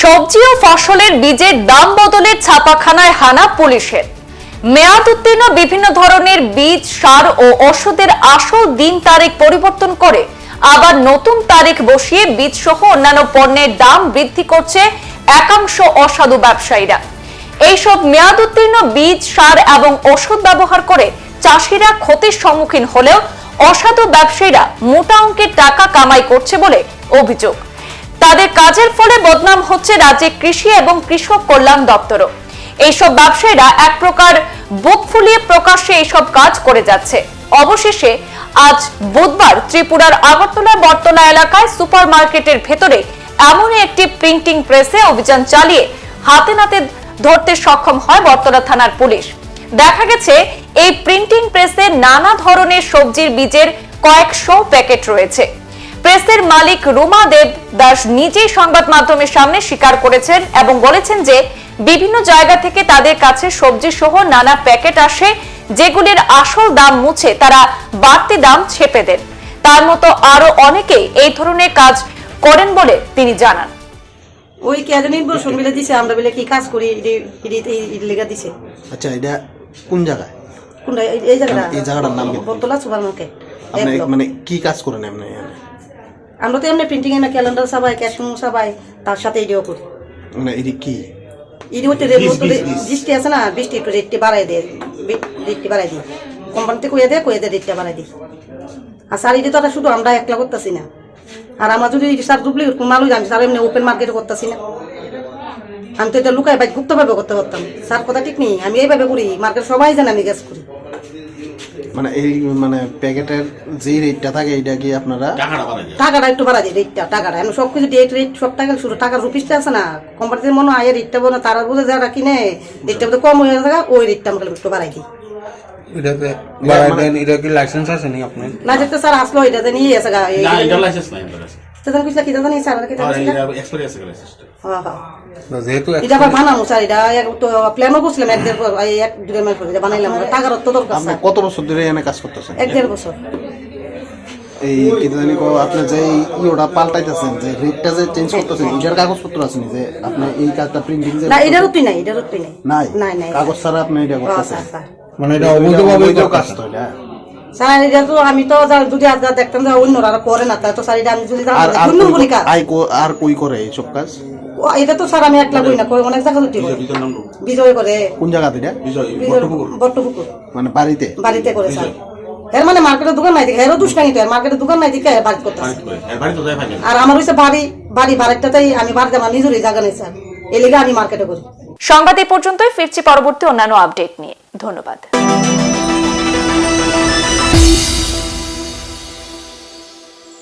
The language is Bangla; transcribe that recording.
সবজি ও ফসলের বীজের দাম বদলের ছাপাখানায় হানা পুলিশের। মেয়াদ উত্তীর্ণ বিভিন্ন ধরনের বীজ, সার ও ওষুধের আসল দিন তারিখ পরিবর্তন করে আবার নতুন তারিখ বসিয়ে বীজ সহ অন্যান্য পণ্যের দাম বৃদ্ধি করছে একাংশ অসাধু ব্যবসায়ীরা। এইসব মেয়াদ উত্তীর্ণ বীজ, সার এবং ওষুধ ব্যবহার করে চাষিরা ক্ষতির সম্মুখীন হলেও অসাধু ব্যবসায়ীরা মোটা অঙ্কের টাকা কামাই করছে বলে অভিযোগ। তাদের কাজের ফলে বদনাম হচ্ছে রাজ্যে কৃষি এবং কৃষক কল্যাণ দপ্তরও। এইসব ব্যবসায়ীরা এক প্রকার বুক ফুলিয়ে প্রকাশ্যে এইসব কাজ করে যাচ্ছে। অবশেষে আজ বুধবার ত্রিপুরার আগরতলা বর্তলা এলাকায় সুপার মার্কেটের ভেতরে এমনই একটি প্রিন্টিং প্রেসে অভিযান চালিয়ে হাতে নাতে ধরতে সক্ষম হয় বর্তলা থানার পুলিশ। দেখা গেছে, এই প্রিন্টিং প্রেসে নানা ধরনের সবজির বীজের কয়েকশো প্যাকেট রয়েছে। প্রেসের মালিক রুমা দেব দাস নিজেই সংবাদ মাধ্যমের সামনে স্বীকার করেছেন এবং বলেছেন যে বিভিন্ন জায়গা থেকে তাদের কাছে সবজি সহ নানা প্যাকেট আসে যেগুলির আসল দাম মুছে তারা বাড়তি দাম ছেপে দেন। তার মতো আরও অনেকেই এই ধরনের কাজ করেন বলে তিনি জানান। ওই কে জানি বসুন মিলে দিছে? আমরা বলে কি কাজ করি? লেগা দিছে। আচ্ছা এটা কোন জায়গায়? কোনটা? এই- এই জায়গাটা? এই জায়গাটার নাম কি? বতলা সুপার মার্কেট আপনি মানে কি কাজ করেন আপনি? আমরা তো এমনি প্রিন্টিং এমনি ক্যালেন্ডার সাবাই ক্যাশমু সাবাই তার সাথে এটিও করি। মানে এটি কি? এটি হচ্ছে বৃষ্টি আছে না বৃষ্টি একটু রেটটি বাড়াই দেয় রেটটি বাড়াই দিই কোম্পানিতে কয়ে দেয় কয়ে দেয় রেটটা বাড়াই দিই আর স্যার এটি তো আর শুধু আমরা একলা করতেছি না। আর আমরা যদি স্যার ডুপ্লিকেট কোন মালই জানি স্যার এমনি ওপেন মার্কেটে করতেছি না। আমি তো এটা লুকাই বাইক গুপ্তভাবে করতে পারতাম। স্যার কথা ঠিক নেই আমি এইভাবে করি মার্কেট সবাই জানে আমি গ্যাস করি। মানে এই মানে প্যাকেটের যে রেটটা থাকে এটা কি আপনারা টাকাটা একটু বাড়া যায় রেটটা টাকাটা। আমি সব কিছু রেট রেট সব টাকা শুধু টাকার রুপিসটা আছে না। কোম্পানিতে মনে হয় রেটটা বলে তারা বুঝে যারা কিনে রেটটা বোধ কম হয়ে থাকে ওই রেটটা আমাকে একটু বাড়াই দিই। এটাতে বাড়াই দেন এটা কি লাইসেন্স আছে নি আপনার? না যেতে স্যার আসলো এটা নিয়ে এসে গা না এটা লাইসেন্স নাই আমার কাছে সেদিন কিছু কি জানি স্যার কি জানি এক্সপেরিয়েন্স আছে লাইসেন্সটা হ্যাঁ হ্যাঁ। যেহেতু এটা আবার বানাবো স্যার এটা এক তো প্ল্যানও করছিলাম এক দেড় বছর, এক দেড় মাস পরে বানাইলাম টাকার তো দরকার আপনি কত বছর ধরে এখানে কাজ করতেছেন? এক দেড় বছর। এই কি জানি কো আপনি যে ইওটা পাল্টাইতেছেন যে রেটটা যে চেঞ্জ করতেছেন এটার কাগজপত্র আছে নি যে আপনি এই কাজটা প্রিন্টিং যে না এটারও তুই নাই এটারও তুই নাই। নাই? নাই কাগজ ছাড়া আপনি এটা হ্যাঁ, করতেছেন? মানে এটা অবৈধভাবে কাজ তো এটা? তো আমি তো যদি আজ দেখতাম যে অন্যরা করে না তাই তো আমি যদি আর কই- করে এইসব কাজ? এটা তো স্যার আমি একলা করি না করে অনেক জায়গা দুটি বিজয় করে। কোন জায়গাতে এটা? বিজয় বিজয় বট্টপুকুর। মানে বাড়িতে? বাড়িতে করে স্যার। এর মানে মার্কেটের দোকান নাই দেখে এরও দুষ্টাঙ্গি তো এর মার্কেটের দোকান নাই বাড়ি করতে আর আমার হচ্ছে বাড়ি বাড়ি বাড়িটাতেই আমি বাড়িতে আমার নিজেরই জায়গা নেই স্যার। এই লেগে আমি মার্কেটে করি। সংবাদ এই পর্যন্তই ফিরছি পরবর্তী অন্যান্য আপডেট নিয়ে। ধন্যবাদ।